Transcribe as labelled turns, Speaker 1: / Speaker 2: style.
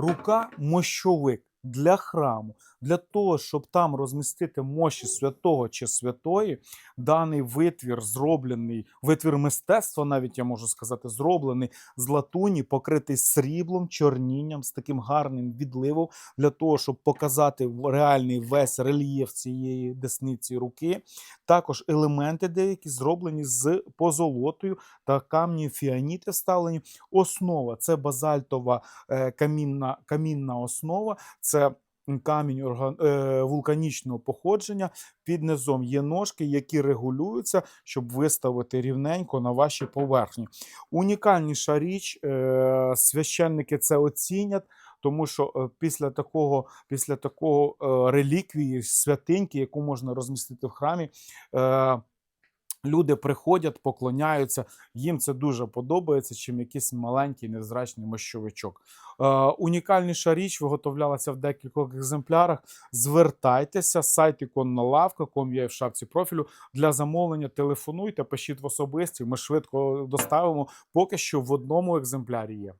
Speaker 1: рука мощовик для храму, для того, щоб там розмістити мощі святого чи святої, даний витвір зроблений, витвір мистецтва, навіть я можу сказати, зроблений з латуні, покритий сріблом, чорнінням, з таким гарним відливом, для того, щоб показати реальний весь рельєф цієї десниці руки. Також елементи деякі зроблені з позолотою та камні фіаніти вставлені. Основа це базальтова е, камінна, камінна основа, це камінь е, вулканічного походження. Під низом є ножки, які регулюються, щоб виставити рівненько на вашій поверхні. Унікальніша річ, е, священники це оцінять. Тому що е, після такого, після такого реліквії, святиньки, яку можна розмістити в храмі, люди приходять, поклоняються. Їм це дуже подобається, чим якийсь маленький невзрачний мощовичок. Е, унікальніша річ виготовлялася в декількох екземплярах. Звертайтеся, сайт іконна лавка, ком є в шапці профілю. Для замовлення телефонуйте, пишіть в особисті. Ми швидко доставимо. Поки що в одному екземплярі є.